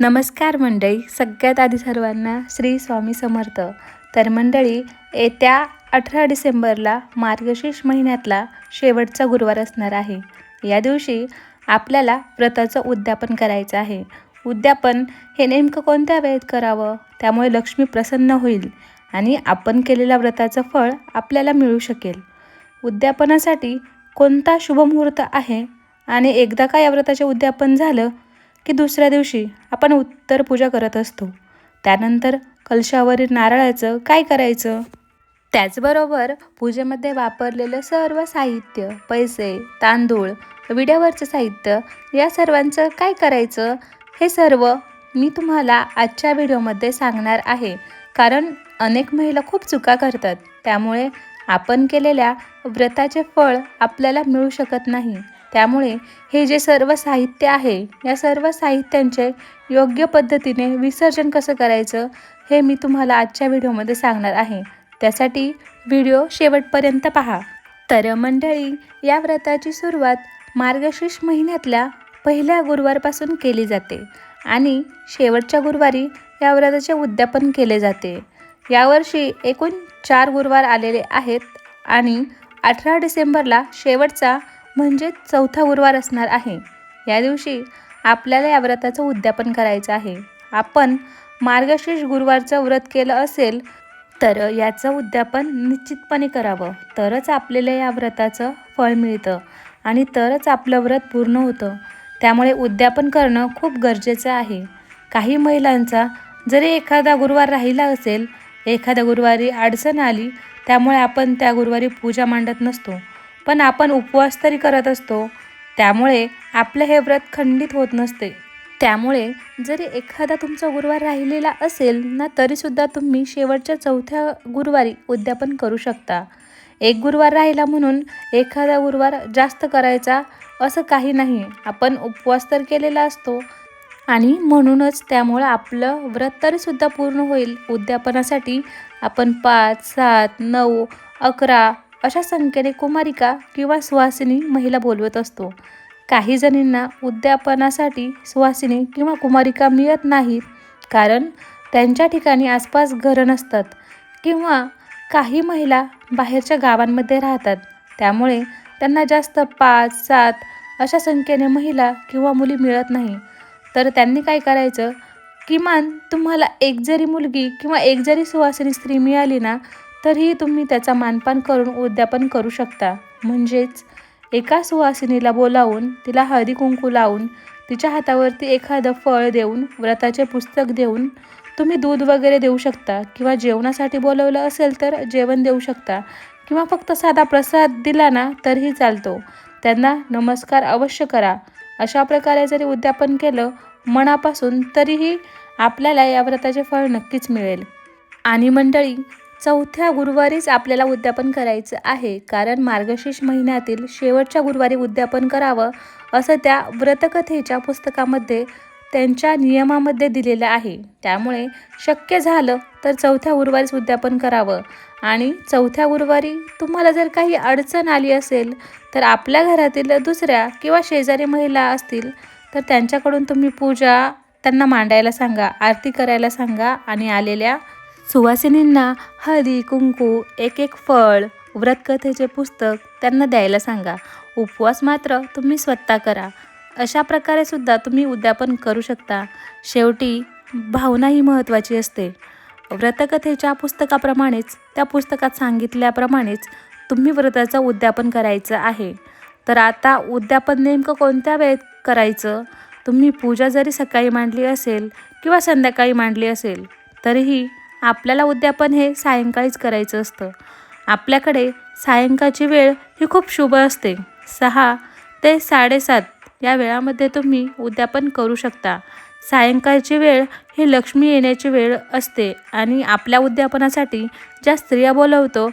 नमस्कार मंडळी सगळ्यात आधी सर्वांना श्री स्वामी समर्थ. तर मंडळी येत्या अठरा डिसेंबरला मार्गशीर्ष महिन्यातला शेवटचा गुरुवार असणार आहे. या दिवशी आपल्याला व्रताचं उद्यापन करायचं आहे. उद्यापन हे नेमकं कोणत्या वेळेत करावं? त्यामुळे लक्ष्मी प्रसन्न होईल आणि आपण केलेल्या व्रताचं फळ आपल्याला मिळू शकेल. उद्यापनासाठी कोणता शुभमुहूर्त आहे? आणि एकदा का या व्रताचे उद्यापन झालं की दुसऱ्या दिवशी आपण उत्तर पूजा करत असतो. त्यानंतर कलशावरील नारळाचं काय करायचं? त्याचबरोबर पूजेमध्ये वापरलेलं सर्व साहित्य पैसे तांदूळ विड्यावरचं साहित्य या सर्वांचं काय करायचं? हे सर्व मी तुम्हाला आजच्या व्हिडिओमध्ये सांगणार आहे. कारण अनेक महिला खूप चुका करतात. त्यामुळे आपण केलेल्या व्रताचे फळ आपल्याला मिळू शकत नाही. त्यामुळे हे जे सर्व साहित्य आहे या सर्व साहित्यांचे योग्य पद्धतीने विसर्जन कसं करायचं हे मी तुम्हाला आजच्या व्हिडिओमध्ये सांगणार आहे. त्यासाठी व्हिडिओ शेवटपर्यंत पहा. तर मंडळी या व्रताची सुरुवात मार्गशीर्ष महिन्यातल्या पहिल्या गुरुवारपासून केली जाते आणि शेवटच्या गुरुवारी या व्रताचे उद्यापन केले जाते. यावर्षी एकूण चार गुरुवार आलेले आहेत आणि अठरा डिसेंबरला शेवटचा म्हणजे चौथा गुरुवार असणार आहे. या दिवशी आपल्याला या व्रताचं उद्यापन करायचं आहे. आपण मार्गशीर्ष गुरुवारचं व्रत केलं असेल तर याचं उद्यापन निश्चितपणे करावं. तरच आपल्याला या व्रताचं फळ मिळतं आणि तरच आपलं व्रत पूर्ण होतं. त्यामुळे उद्यापन करणं खूप गरजेचं आहे. काही महिलांचा जरी एखादा गुरुवार राहिला असेल एखाद्या गुरुवारी अडचण आली त्यामुळे आपण त्या गुरुवारी पूजा मांडत नसतो. पण आपण उपवास तरी करत असतो. त्यामुळे आपलं हे व्रत खंडित होत नसते. त्यामुळे जरी एखादा तुमचा गुरुवार राहिलेला असेल ना तरीसुद्धा तुम्ही शेवटच्या चौथ्या गुरुवारी उद्यापन करू शकता. एक गुरुवार राहिला म्हणून एखादा गुरुवार जास्त करायचा असं काही नाही. आपण उपवास तर केलेला असतो. आणि म्हणूनच त्यामुळं आपलं व्रत तरीसुद्धा पूर्ण होईल. उद्यापनासाठी आपण पाच सात नऊ अकरा अशा संख्येने कुमारिका किंवा सुवासिनी महिला बोलवत असतो. काही जणींना उद्यापनासाठी सुवासिनी किंवा कुमारिका मिळत नाहीत कारण त्यांच्या ठिकाणी आसपास घरं नसतात किंवा काही महिला बाहेरच्या गावांमध्ये राहतात. त्यामुळे त्यांना जास्त पाच सात अशा संख्येने महिला किंवा मुली मिळत नाही. तर त्यांनी काय करायचं? किमान तुम्हाला एक जरी मुलगी किंवा एक जरी सुवासिनी स्त्री मिळाली ना तरीही तुम्ही त्याचा मानपान करून उद्यापन करू शकता. म्हणजेच एका सुवासिनीला बोलावून तिला हळदी कुंकू लावून तिच्या हातावरती एखादं फळ देऊन व्रताचे पुस्तक देऊन तुम्ही दूध वगैरे देऊ शकता किंवा जेवणासाठी बोलवलं असेल तर जेवण देऊ शकता किंवा फक्त साधा प्रसाद दिला ना तरीही चालतो. त्यांना नमस्कार अवश्य करा. अशा प्रकारे जरी उद्यापन केलं मनापासून तरीही आपल्याला या व्रताचे फळ नक्कीच मिळेल. आणि मंडळी चौथ्या गुरुवारीच आपल्याला उद्यापन करायचं आहे. कारण मार्गशीर्ष महिन्यातील शेवटच्या गुरुवारी उद्यापन करावं असं त्या व्रतकथेच्या पुस्तकामध्ये त्यांच्या नियमामध्ये दिलेलं आहे. त्यामुळे शक्य झालं तर चौथ्या गुरुवारीच उद्यापन करावं. आणि चौथ्या गुरुवारी तुम्हाला जर काही अडचण आली असेल तर आपल्या घरातील दुसऱ्या किंवा शेजारी महिला असतील तर त्यांच्याकडून तुम्ही पूजा त्यांना मांडायला सांगा आरती करायला सांगा आणि आलेल्या सुवासिनींना हळदी कुंकू एक एक फळ व्रतकथेचे पुस्तक त्यांना द्यायला सांगा. उपवास मात्र तुम्ही स्वतः करा. अशा प्रकारे सुद्धा तुम्ही उद्यापन करू शकता. शेवटी भावना ही महत्त्वाची असते. व्रतकथेच्या पुस्तकाप्रमाणेच त्या पुस्तकात सांगितल्याप्रमाणेच तुम्ही व्रताचं उद्यापन करायचं आहे. तर आता उद्यापन नेमकं कोणत्या वेळेत करायचं? तुम्ही पूजा जरी सकाळी मांडली असेल किंवा संध्याकाळी मांडली असेल तरीही आपल्याला उद्यापन हे सायंकाळीच करायचं असतं. आपल्याकडे सायंकाळची वेळ ही खूप शुभ असते. सहा ते साडेसात या वेळामध्ये तुम्ही उद्यापन करू शकता. सायंकाळची वेळ ही लक्ष्मी येण्याची वेळ असते आणि आपल्या उद्यापनासाठी ज्या स्त्रिया बोलवतो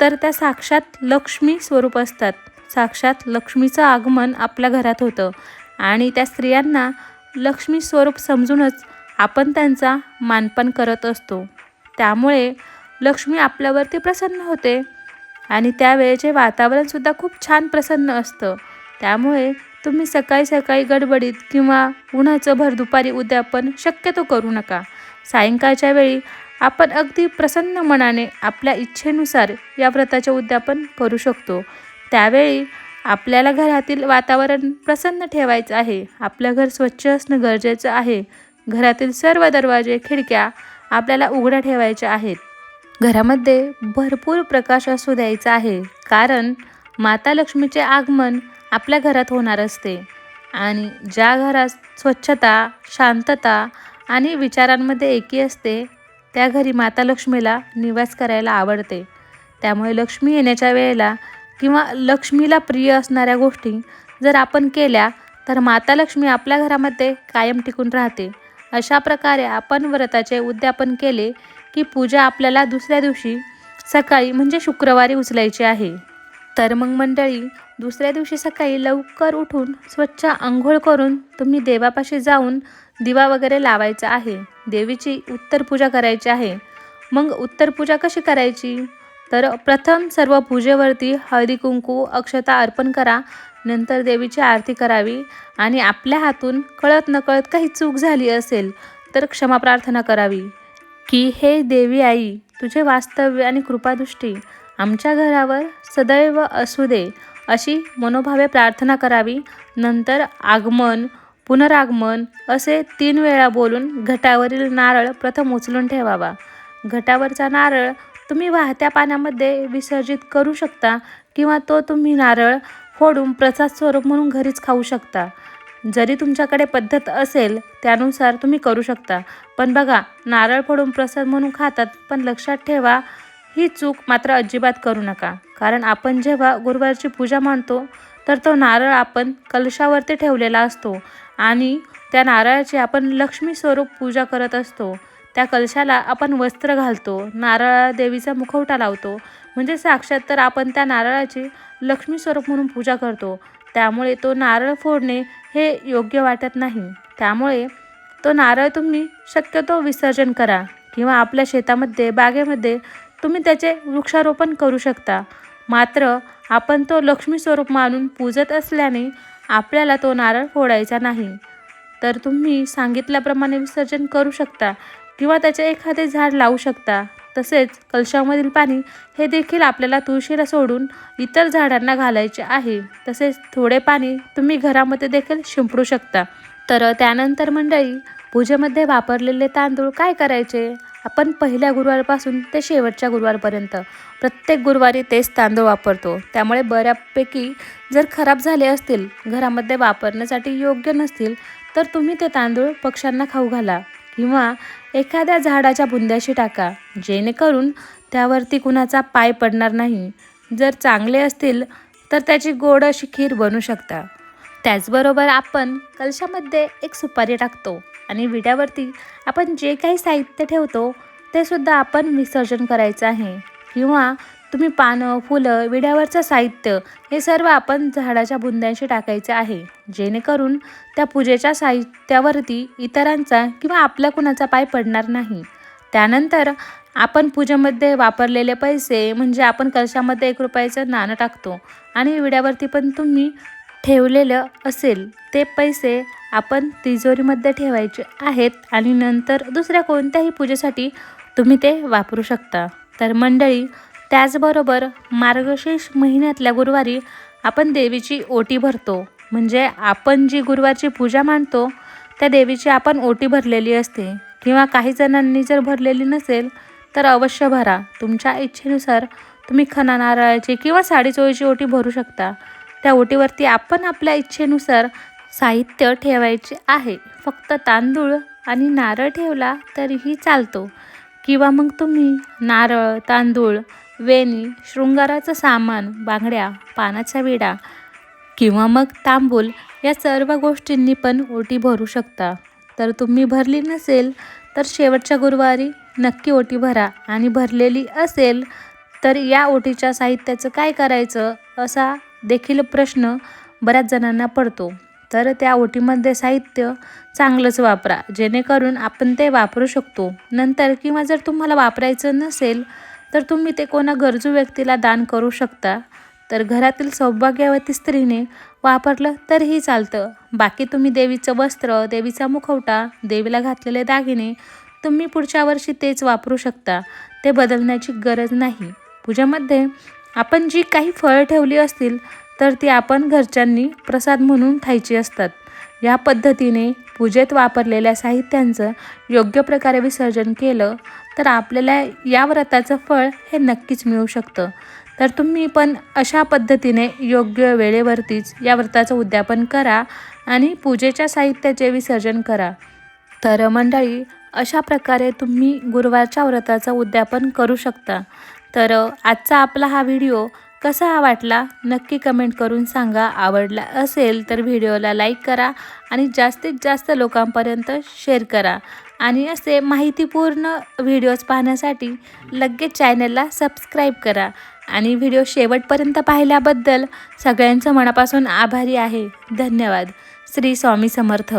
तर त्या साक्षात लक्ष्मी स्वरूप असतात. साक्षात लक्ष्मीचं आगमन आपल्या घरात होतं आणि त्या स्त्रियांना लक्ष्मी स्वरूप समजूनच आपण त्यांचा मानपण करत असतो. त्यामुळे लक्ष्मी आपल्यावरती प्रसन्न होते आणि त्यावेळेचे वातावरणसुद्धा खूप छान प्रसन्न असतं. त्यामुळे तुम्ही सकाळी सकाळी गडबडीत किंवा उन्हाचं भर दुपारी उद्यापन शक्यतो करू नका. सायंकाळच्या वेळी आपण अगदी प्रसन्न मनाने आपल्या इच्छेनुसार या व्रताचे उद्यापन करू शकतो. त्यावेळी आपल्याला घरातील वातावरण प्रसन्न ठेवायचं आहे. आपलं घर स्वच्छ असणं गरजेचं आहे. घरातील सर्व दरवाजे खिडक्या आपल्याला उघड्या ठेवायच्या आहेत. घरामध्ये भरपूर प्रकाश असू द्यायचा आहे कारण माता लक्ष्मीचे आगमन आपल्या घरात होणार असते. आणि ज्या घरात स्वच्छता शांतता आणि विचारांमध्ये एकी असते त्या घरी माता लक्ष्मीला निवास करायला आवडते. त्यामुळे लक्ष्मी येण्याच्या वेळेला किंवा लक्ष्मीला प्रिय असणाऱ्या गोष्टी जर आपण केल्या तर माता लक्ष्मी आपल्या घरामध्ये कायम टिकून राहते. अशा प्रकारे आपण व्रताचे उद्यापन केले की पूजा आपल्याला दुसऱ्या दिवशी सकाळी म्हणजे शुक्रवारी उचलायची आहे. तर मग मंडळी दुसऱ्या दिवशी सकाळी लवकर उठून स्वच्छ आंघोळ करून तुम्ही देवापाशी जाऊन दिवा वगैरे लावायचा आहे. देवीची उत्तर पूजा करायची आहे. मग उत्तर पूजा कशी करायची? तर प्रथम सर्व पूजेवरती हळदी कुंकू अक्षता अर्पण करा. नंतर देवीची आरती करावी. आणि आपल्या हातून कळत नकळत काही चूक झाली असेल तर क्षमा प्रार्थना करावी. की हे देवी आई तुझे वास्तव्य आणि कृपादृष्टी आमच्या घरावर सदैव असू दे अशी मनोभावे प्रार्थना करावी. नंतर आगमन पुनरागमन असे तीन वेळा बोलून घटावरील नारळ प्रथम उचलून ठेवावा. घटावरचा नारळ तुम्ही वाहत्या पाण्यामध्ये विसर्जित करू शकता किंवा तो तुम्ही नारळ फोडून प्रसाद स्वरूप म्हणून घरीच खाऊ शकता. जरी तुमच्याकडे पद्धत असेल त्यानुसार तुम्ही करू शकता. पण बघा नारळ फोडून प्रसाद म्हणून खातात पण लक्षात ठेवा ही चूक मात्र अजिबात करू नका. कारण आपण जेव्हा गुरुवारची पूजा मांडतो तर तो नारळ आपण कलशावरती ठेवलेला असतो आणि त्या नारळाची आपण लक्ष्मी स्वरूप पूजा करत असतो. त्या कलशाला आपण वस्त्र घालतो नारळ देवीचा मुखवटा लावतो. म्हणजे साक्षात तर आपण त्या नारळाची लक्ष्मी स्वरूप म्हणून पूजा करतो. त्यामुळे तो नारळ फोडणे हे योग्य वाटत नाही. त्यामुळे तो नारळ तुम्ही शक्यतो विसर्जन करा किंवा आपल्या शेतामध्ये बागेमध्ये तुम्ही त्याचे वृक्षारोपण करू शकता. मात्र आपण तो लक्ष्मी स्वरूप मानून पूजत असल्याने आपल्याला तो नारळ फोडायचा नाही. तर तुम्ही सांगितल्याप्रमाणे विसर्जन करू शकता. किंवा त्याचे एखादे झाड लावू शकता. तसेच कलशामधील पाणी हे देखील आपल्याला तुळशीला सोडून इतर झाडांना घालायचे आहे. तसेच थोडे पाणी तुम्ही घरामध्ये देखील शिंपडू शकता. तर त्यानंतर मंडळी पूजेमध्ये वापरलेले तांदूळ काय करायचे? आपण पहिल्या गुरुवारपासून ते शेवटच्या गुरुवारपर्यंत प्रत्येक गुरुवारी तेच तांदूळ वापरतो. त्यामुळे बऱ्यापैकी जर खराब झाले असतील घरामध्ये वापरण्यासाठी योग्य नसतील तर तुम्ही ते तांदूळ पक्ष्यांना खाऊ घाला. किंवा एखाद्या झाडाच्या बुंद्याशी टाका जेणेकरून त्यावरती कुणाचा पाय पडणार नाही. जर चांगले असतील तर त्याची गोड अशी खीर बनू शकता. त्याचबरोबर आपण कलशामध्ये एक सुपारी टाकतो आणि विड्यावरती आपण जे काही साहित्य ठेवतो ते सुद्धा आपण विसर्जन करायचं आहे. किंवा तुम्ही पानं फुलं विड्यावरचं साहित्य हे सर्व आपण झाडाच्या बुंद्यांशी टाकायचे आहे. जेणेकरून त्या पूजेच्या साहित्यावरती इतरांचा किंवा आपल्या कुणाचा पाय पडणार नाही. त्यानंतर आपण पूजेमध्ये वापरलेले पैसे म्हणजे आपण कलशामध्ये एक रुपयाचं नाणं टाकतो आणि विड्यावरती पण तुम्ही ठेवलेलं असेल ते पैसे आपण तिजोरीमध्ये ठेवायचे आहेत आणि नंतर दुसऱ्या कोणत्याही पूजेसाठी तुम्ही ते वापरू शकता. तर मंडळी त्याचबरोबर मार्गशीर्ष महिन्यातल्या गुरुवारी आपण देवीची ओटी भरतो. म्हणजे आपण जी गुरुवारची पूजा मांडतो त्या देवीची आपण ओटी भरलेली असते. किंवा काही जणांनी जर भरलेली नसेल तर अवश्य भरा. तुमच्या इच्छेनुसार तुम्ही खना नारळाची किंवा साडीचोळीची ओटी भरू शकता. त्या ओटीवरती आपण आपल्या इच्छेनुसार साहित्य ठेवायचे आहे. फक्त तांदूळ आणि नारळ ठेवला तरीही चालतो. किंवा मग तुम्ही नारळ तांदूळ वेणी शृंगाराचं सामान बांगड्या पानाचा विडा किंवा मग तांबूल या सर्व गोष्टींनी पण ओटी भरू शकता. तर तुम्ही भरली नसेल तर शेवटच्या गुरुवारी नक्की ओटी भरा आणि भरलेली असेल तर या ओटीच्या साहित्याचं काय करायचं असा देखील प्रश्न बऱ्याच जणांना पडतो. तर त्या ओटीमध्ये साहित्य चांगलंच वापरा जेणेकरून आपण ते वापरू शकतो. नंतर किंवा जर तुम्हाला वापरायचं नसेल तर तुम्ही ते कोणा गरजू व्यक्तीला दान करू शकता. तर घरातील सौभाग्यवती स्त्रीने वापरलं तरीही चालतं. बाकी तुम्ही देवीचं वस्त्र देवीचा मुखवटा देवीला घातलेले दागिने तुम्ही पुढच्या वर्षी तेच वापरू शकता. ते बदलण्याची गरज नाही. पूजेमध्ये आपण जी काही फळं ठेवली असतील तर ती आपण घरच्यांनी प्रसाद म्हणून खायची असतात. या पद्धतीने पूजेत वापरलेल्या साहित्यांचं योग्य प्रकारे विसर्जन केलं तर आपल्याला या व्रताचं फळ हे नक्कीच मिळू शकतं. तर तुम्ही पण अशा पद्धतीने योग्य वेळेवरतीच या व्रताचं उद्यापन करा आणि पूजेच्या साहित्याचे विसर्जन करा. तर मंडळी अशा प्रकारे तुम्ही गुरुवारच्या व्रताचं उद्यापन करू शकता. तर आजचा आपला हा व्हिडिओ कसा वाटला नक्की कमेंट करून सांगा. आवडला असेल तर व्हिडिओला लाईक करा आणि जास्तीत जास्त लोकांपर्यंत शेअर करा. आणि असे माहितीपूर्ण व्हिडिओज पाहण्यासाठी लगेच चॅनलला सबस्क्राईब करा. आणि व्हिडिओ शेवटपर्यंत पाहिल्याबद्दल सगळ्यांचं मनापासून आभारी आहे. धन्यवाद. श्री स्वामी समर्थ.